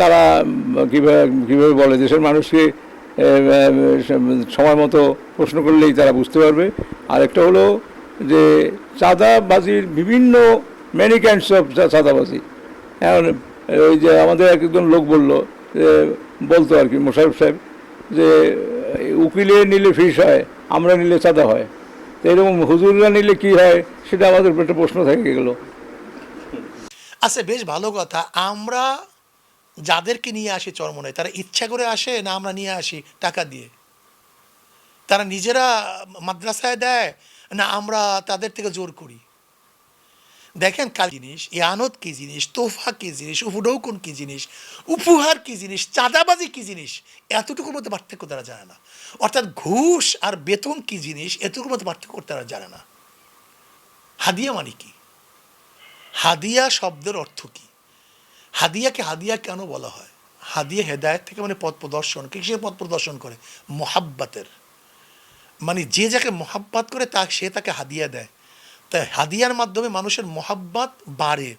তারা কীভাবে কীভাবে বলে? দেশের মানুষকে সময় মতো প্রশ্ন করলেই তারা বুঝতে পারবে। আর একটা হলো যে, চাঁদাবাজির বিভিন্ন মেনি কাইন্ডস অফ চাঁদাবাজি। এখন, ওই যে আমাদের একজন লোক বলল যে বলতো আর কি, মোশারফ সাহেব, যে, উকিলে নিলে ফিস হয়, আমরা নিলে চাঁদা হয়। তো এরকম হুজুররা নিলে কি হয়, সেটা আমাদের একটা প্রশ্ন থেকে গেলো। আচ্ছা বেশ ভালো কথা। আমরা যাদেরকে নিয়ে আসে চরমনায় তারা ইচ্ছা করে আসে না আমরা নিয়ে আসি টাকা দিয়ে। তারা নিজেরা মাদ্রাসায় দেয় না আমরা তাদের থেকে জোর করি। দেখেন কাল জিনিস? ইয়ানত কী জিনিস? তোফা কী জিনিস? উপডৌকন কী জিনিস? উপহার কী জিনিস? চাঁদাবাজি কী জিনিস? এতটুকুর মধ্যে পার্থক্য তারা জানে না। অর্থাৎ ঘুষ আর বেতন কী জিনিস? এতটুকুর মধ্যে পার্থক্য তারা জানে না। হাদিয়া মানে কি? হাদিয়া শব্দের অর্থ কি? হাদিয়াকে হাদিয়া কেন বলা হয়? হাদিয়া হেদায়ত থেকে মানে পথ প্রদর্শন। কিসের পথ প্রদর্শন করে? মোহাব্বাতের। মানে যে যাকে মোহাব্বাত করে, তা সে তাকে হাদিয়া দেয়। তাই হাদিয়ার মাধ্যমে মানুষের মোহাব্বাত বাড়ে।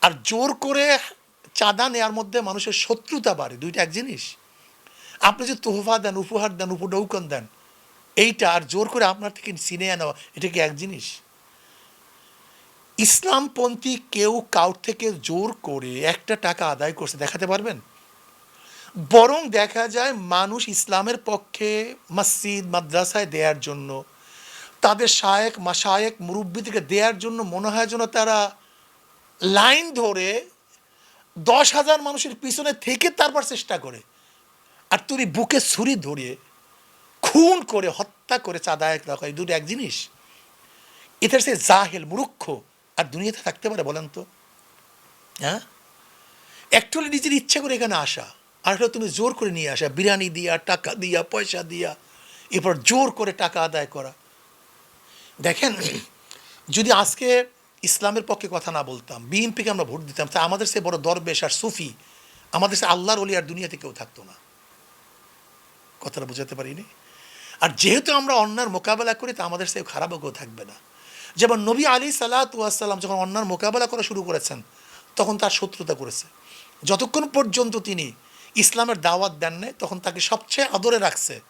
আর জোর করে চাঁদা নেওয়ার মধ্যে মানুষের শত্রুতা বাড়ে। দুইটা এক জিনিস। আপনি যে তোহফা দেন, উপহার দেন উপডৌকন দেন, এইটা আর জোর করে আপনার থেকে সিনে নেওয়া, এটা কি এক জিনিস? ইসলামপন্থী কেউ কাউর থেকে জোর করে একটা টাকা আদায় করছে, দেখাতে পারবেন? বরং দেখা যায় মানুষ ইসলামের পক্ষে মসজিদ, মাদ্রাসায় দেওয়ার জন্য, তাদের শায়েক মাসায়েক মুরব্বী থেকে দেওয়ার জন্য মনে হয় যেন তারা লাইন ধরে দশ হাজার মানুষের পিছনে থেকে তারপর চেষ্টা করে। আর তুমি বুকে ছুরি ধরিয়ে খুন করে, হত্যা করে রাখা এই দুটো এক জিনিস। এদের সে জাহেল, মূর্খ। আর দুনিয়াতে থাকতে পারে বলেন তো? হ্যাঁ? হলে নিজের ইচ্ছা করে এখানে আসা, আর একটা তুমি জোর করে নিয়ে আসা, বিরিয়ানি দিয়া, টাকা দিয়া, পয়সা দিয়া, এরপর জোর করে টাকা আদায় করা। দেখেন, যদি আজকে ইসলামের পক্ষে কথা না বলতাম, বিএনপিকে আমরা ভোট দিতাম, তা আমাদের সে বড় দরবেশ আর সুফি, আমাদের সে আল্লাহর অলি আর দুনিয়াতে কেউ থাকতো না। কথাটা বোঝাতে পারিনি? আর যেহেতু আমরা অন্যার মোকাবেলা করি, তা আমাদের সে খারাপও কেউ থাকবে না। যেমন নবী আলী সাল্লাতাম যখন অন্যার মোকাবেলা করা শুরু করেছেন, তখন তার শত্রুতা করেছে। যতক্ষণ পর্যন্ত তিনি ইসলামের দাওয়াত দেন নাই, তখন তাকে সবচেয়ে আদরে রাখছে।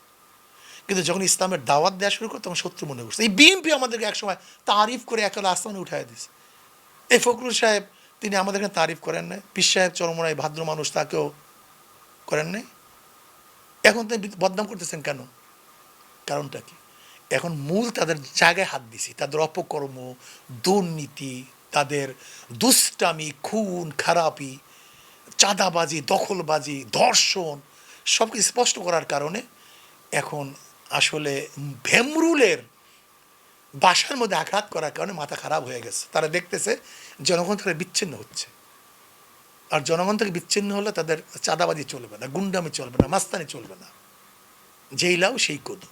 কিন্তু যখন ইসলামের দাওয়াত দেওয়া শুরু করে, তখন শত্রু মনে করছে। এই বিএনপি আমাদেরকে একসময় তারিফ করে একালে আসমানে উঠাই দিয়েছে এই ফখরুল সাহেব, তিনি আমাদেরকে তারিফ করেন নাই। পিস সাহেব চরমরাই ভাদ্র মানুষ, তাকেও করেন নাই। এখন তিনি বদনাম করতেছেন কেন? কারণটা কি? এখন মূল তাদের জায়গায় হাত দিছি। তাদের অপকর্ম, দুর্নীতি, তাদের দুষ্টামি, খুন, খারাপি, চাঁদাবাজি, দখলবাজি, ধর্ষণ সব কিছু স্পষ্ট করার কারণে এখন আসলে ভেমরুলের বাসার মধ্যে আঘাত করার কারণে মাথা খারাপ হয়ে গেছে। তারা দেখতেছে জনগণ থেকে বিচ্ছিন্ন হচ্ছে। আর জনগণ থেকে বিচ্ছিন্ন হলে তাদের চাঁদাবাজি চলবে না, গুন্ডামি চলবে না, মাস্তানি চলবে না। যেই লাও সেই কদু।